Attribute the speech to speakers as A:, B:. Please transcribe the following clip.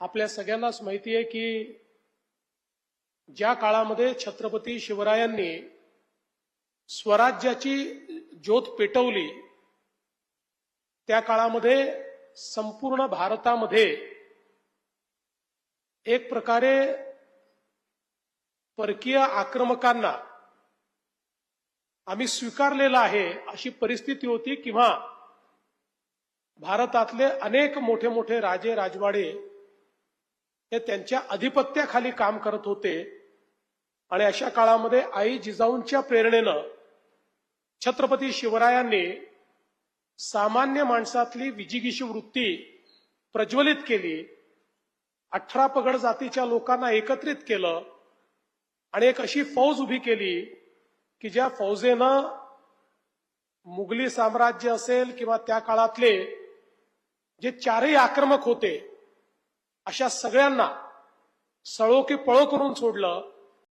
A: आपल्या सगळ्यांनाच माहिती आहे की ज्या काळामध्ये छत्रपती शिवरायांनी स्वराज्याची ज्योत पेटवली त्या काळामध्ये संपूर्ण भारतामध्ये एक प्रकारे परकीय आक्रमकांना आम्ही स्वीकारलेलं आहे अशी परिस्थिती होती किंवा भारतातले अनेक मोठे मोठे राजे राजवाडे हे त्यांच्या अधिपत्याखाली काम करत होते. आणि अशा काळामध्ये आई जिजाऊंच्या प्रेरणेनं छत्रपती शिवरायांनी सामान्य माणसातली विजिगिशी वृत्ती प्रज्वलित केली. अठरा पगड जातीच्या लोकांना एकत्रित केलं. आणि एक अशी फौज उभी केली की ज्या फौजेनं मुघली साम्राज्य असेल किंवा त्या काळातले जे चारही आक्रमक होते अशा सगळ्यांना सळो की पळो करून सोडलं